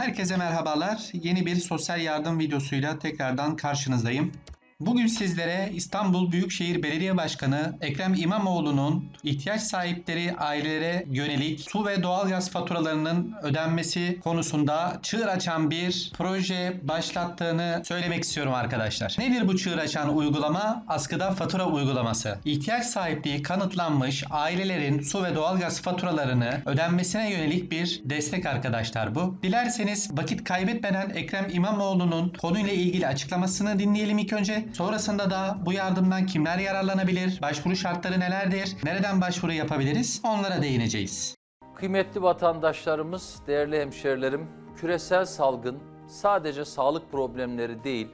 Herkese merhabalar. Yeni bir sosyal yardım videosuyla tekrardan karşınızdayım. Bugün sizlere İstanbul Büyükşehir Belediye Başkanı Ekrem İmamoğlu'nun ihtiyaç sahipleri ailelere yönelik su ve doğalgaz faturalarının ödenmesi konusunda çığır açan bir proje başlattığını söylemek istiyorum arkadaşlar. Nedir bu çığır açan uygulama? Askıda fatura uygulaması. İhtiyaç sahipliği kanıtlanmış ailelerin su ve doğalgaz faturalarını ödenmesine yönelik bir destek arkadaşlar bu. Dilerseniz vakit kaybetmeden Ekrem İmamoğlu'nun konuyla ilgili açıklamasını dinleyelim ilk önce. Sonrasında da bu yardımdan kimler yararlanabilir? Başvuru şartları nelerdir? Nereden başvuru yapabiliriz? Onlara değineceğiz. Kıymetli vatandaşlarımız, değerli hemşerilerim, küresel salgın sadece sağlık problemleri değil,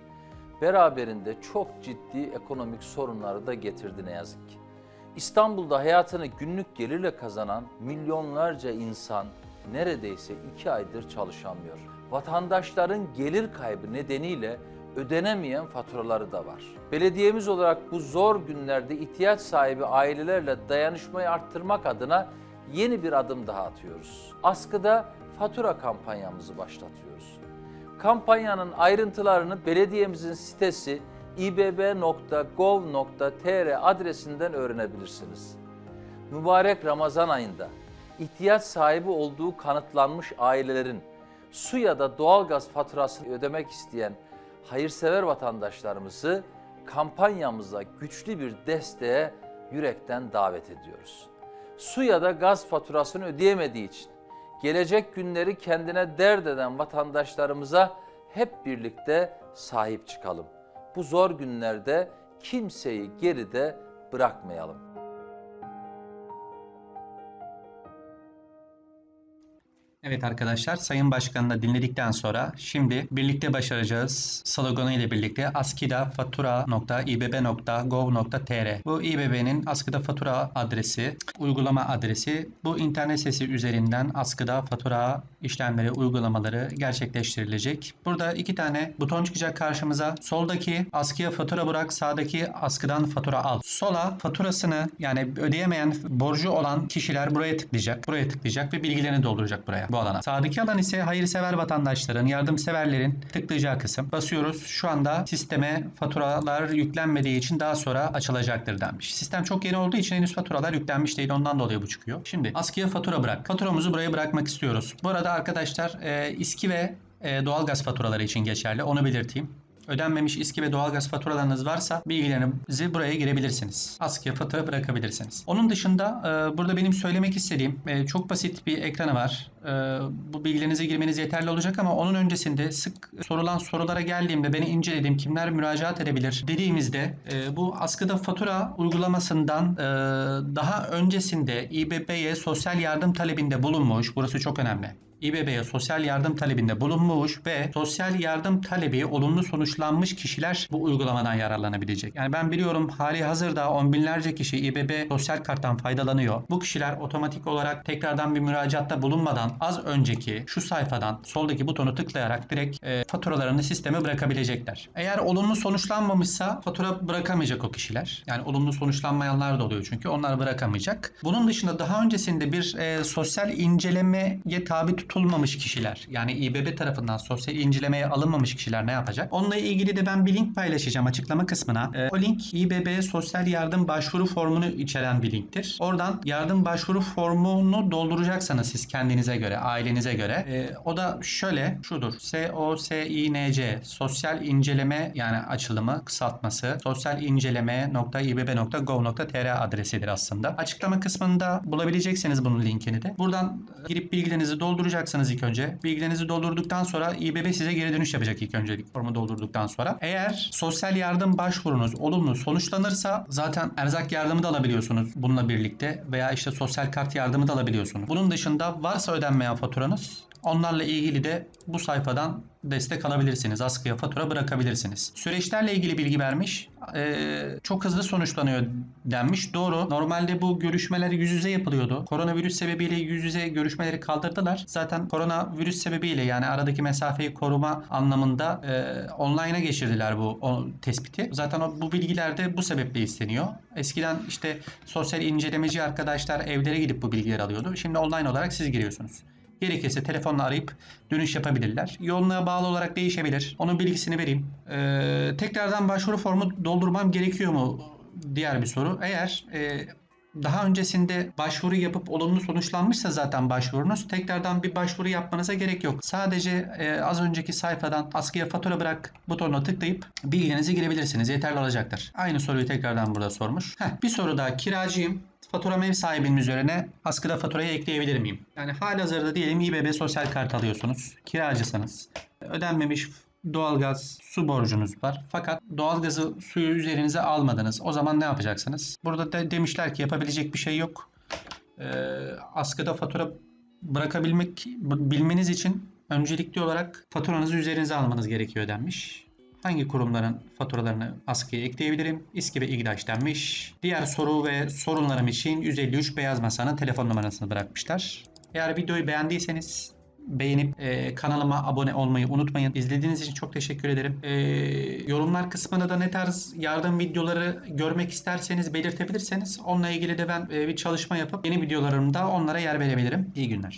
beraberinde çok ciddi ekonomik sorunları da getirdi ne yazık ki. İstanbul'da hayatını günlük gelirle kazanan milyonlarca insan neredeyse iki aydır çalışamıyor. Vatandaşların gelir kaybı nedeniyle ödenemeyen faturaları da var. Belediyemiz olarak bu zor günlerde ihtiyaç sahibi ailelerle dayanışmayı arttırmak adına yeni bir adım daha atıyoruz. Askıda fatura kampanyamızı başlatıyoruz. Kampanyanın ayrıntılarını belediyemizin sitesi ibb.gov.tr adresinden öğrenebilirsiniz. Mübarek Ramazan ayında ihtiyaç sahibi olduğu kanıtlanmış ailelerin su ya da doğalgaz faturasını ödemek isteyen hayırsever vatandaşlarımızı kampanyamıza güçlü bir desteğe yürekten davet ediyoruz. Su ya da gaz faturasını ödeyemediği için gelecek günleri kendine dert eden vatandaşlarımıza hep birlikte sahip çıkalım. Bu zor günlerde kimseyi geride bırakmayalım. Evet arkadaşlar, Sayın Başkan'ı da dinledikten sonra şimdi birlikte başaracağız sloganı ile birlikte askidafatura.ibb.gov.tr Bu İBB'nin askıda fatura adresi, uygulama adresi. Bu internet sitesi üzerinden askıda fatura işlemleri, uygulamaları gerçekleştirilecek. Burada iki tane buton çıkacak karşımıza. Soldaki askıya fatura bırak, sağdaki askıdan fatura al. Sola faturasını yani ödeyemeyen borcu olan kişiler buraya tıklayacak. Buraya tıklayacak ve bilgilerini dolduracak buraya bu alana. Sağdaki alan ise hayırsever vatandaşların, yardımseverlerin tıklayacağı kısım. Basıyoruz. Şu anda sisteme faturalar yüklenmediği için daha sonra açılacaktır denmiş. Sistem çok yeni olduğu için henüz faturalar yüklenmiş değil. Ondan dolayı bu çıkıyor. Şimdi askıya fatura bırak. Faturamızı buraya bırakmak istiyoruz. Bu arada arkadaşlar e, İSKİ ve e, doğalgaz faturaları için geçerli. Onu belirteyim. Ödenmemiş İSKİ ve doğalgaz faturalarınız varsa bilgilerinizi buraya girebilirsiniz. Askıya fatura bırakabilirsiniz. Onun dışında e, burada benim söylemek istediğim e, çok basit bir ekranı var. E, bu bilgilerinize girmeniz yeterli olacak ama onun öncesinde sık sorulan sorulara geldiğimde beni inceledim kimler müracaat edebilir dediğimizde e, bu askıda fatura uygulamasından e, daha öncesinde İBB'ye sosyal yardım talebinde bulunmuş. Burası çok önemli. İBB'ye sosyal yardım talebinde bulunmuş ve sosyal yardım talebi olumlu sonuçlanmış kişiler bu uygulamadan yararlanabilecek. Yani ben biliyorum hali hazırda on binlerce kişi İBB sosyal karttan faydalanıyor. Bu kişiler otomatik olarak tekrardan bir müracaatta bulunmadan az önceki şu sayfadan soldaki butonu tıklayarak direkt e, faturalarını sisteme bırakabilecekler. Eğer olumlu sonuçlanmamışsa fatura bırakamayacak o kişiler. Yani olumlu sonuçlanmayanlar da oluyor çünkü onlar bırakamayacak. Bunun dışında daha öncesinde bir e, sosyal incelemeye tabi tutulmamış kişiler yani İBB tarafından sosyal incelemeye alınmamış kişiler ne yapacak? Onunla ilgili de ben bir link paylaşacağım açıklama kısmına. E, o link İBB sosyal yardım başvuru formunu içeren bir linktir. Oradan yardım başvuru formunu dolduracaksanız siz kendinize göre, ailenize göre e, o da şöyle şudur. SOSİNC sosyal inceleme yani açılımı kısaltması sosyal inceleme.ibb.gov.tr adresidir aslında. Açıklama kısmında bulabileceksiniz bunun linkini de. Buradan girip bilgilerinizi dolduracaksınız ilk önce. Bilgilerinizi doldurduktan sonra İBB size geri dönüş yapacak ilk öncelik formu doldurduktan sonra. Eğer sosyal yardım başvurunuz olumlu sonuçlanırsa zaten erzak yardımı da alabiliyorsunuz bununla birlikte veya işte sosyal kart yardımı da alabiliyorsunuz. Bunun dışında varsa ödenmeyen faturanız onlarla ilgili de bu sayfadan destek alabilirsiniz. Askıya fatura bırakabilirsiniz. Süreçlerle ilgili bilgi vermiş. Ee, çok hızlı sonuçlanıyor denmiş. Doğru. Normalde bu görüşmeler yüz yüze yapılıyordu. Koronavirüs sebebiyle yüz yüze görüşmeleri kaldırdılar. Zaten koronavirüs sebebiyle yani aradaki mesafeyi koruma anlamında e, online'a geçirdiler bu o tespiti. Zaten o, bu bilgiler de bu sebeple isteniyor. Eskiden işte sosyal incelemeci arkadaşlar evlere gidip bu bilgileri alıyordu. Şimdi online olarak siz giriyorsunuz. Gerekirse telefonla arayıp dönüş yapabilirler. Yoğunluğa bağlı olarak değişebilir. Onun bilgisini vereyim. Ee, tekrardan başvuru formu doldurmam gerekiyor mu? Diğer bir soru. Eğer e, daha öncesinde başvuru yapıp olumlu sonuçlanmışsa zaten başvurunuz tekrardan bir başvuru yapmanıza gerek yok. Sadece e, az önceki sayfadan askıya fatura bırak butonuna tıklayıp bilginizi girebilirsiniz. Yeterli olacaktır. Aynı soruyu tekrardan burada sormuş. Heh, bir soru daha. Kiracıyım. Faturam ev sahibinin üzerine askıda faturayı ekleyebilir miyim? Yani halihazırda diyelim İBB sosyal kart alıyorsunuz. Kiracısınız. Ödenmemiş doğalgaz, su borcunuz var. Fakat doğalgazı suyu üzerinize almadınız. O zaman ne yapacaksınız? Burada da demişler ki yapabilecek bir şey yok. Ee, askıda fatura bırakabilmek bilmeniz için öncelikli olarak faturanızı üzerinize almanız gerekiyor denmiş. Hangi kurumların faturalarını askıya ekleyebilirim? İSKİ ve İGDAŞ denmiş. Diğer soru ve sorunlarım için 153 Beyaz Masa'nın telefon numarasını bırakmışlar. Eğer videoyu beğendiyseniz beğenip e, kanalıma abone olmayı unutmayın. İzlediğiniz için çok teşekkür ederim. E, yorumlar kısmına da ne tarz yardım videoları görmek isterseniz belirtebilirseniz onunla ilgili de ben e, bir çalışma yapıp yeni videolarımda onlara yer verebilirim. İyi günler.